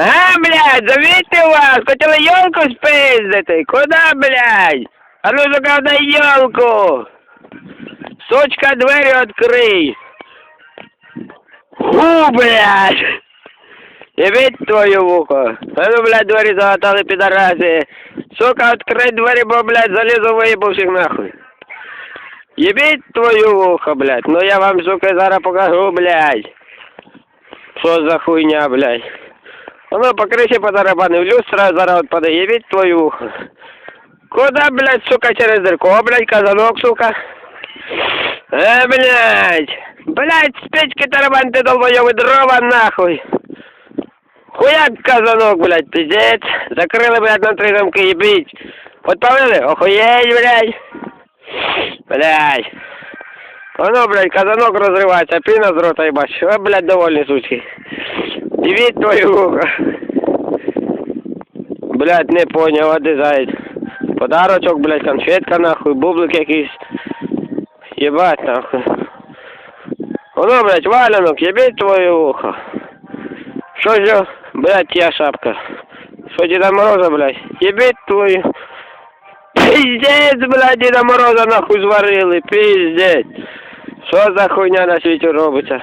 А, блядь, завідьте вас, хотіли ёлку спиздити. Куда, блядь? А ну сука, дай ёлку. Сучка, двері відкрий. Ху, блядь. Єбіть твою вухо. А ну, блядь, двері загатали підараси. Сука, відкрий двері, бо, блядь, залізу виїбу всіх нахуй. Єбіть твою вухо, блядь. Ну я вам, сука, зараз покажу, блядь. Що за хуйня, блядь. Воно по криші потарабанив, люстра зараз отпаде, єбіть твою ухо. Куда, блядь, сука, через дырку, блядь, казанок, сука. Э, блядь. Блядь, спички тарабан, ты долбоёбый дрова, нахуй. Хуяк казанок, блядь, пиздец. Закрыли, блядь, на три замки, ебить. Подпалили? Охуеть, блядь. Блядь. Воно, блядь, казанок розривається, піна з рота їбать. О, блядь, довольні сучки. Єбіть твою ухо. Блядь, не поняв, а де заяць. Подарочок, блядь, конфетка нахуй, бублик якийсь. Єбать нахуй. Воно, блядь, валянок, єбіть твоє ухо. Що ж, блядь, я шапка. Що Діда Мороза, блядь, єбіть твою. Пиздец, блядь, Діда Мороза нахуй зварили, пиздец. Що за хуйня на світі робиться?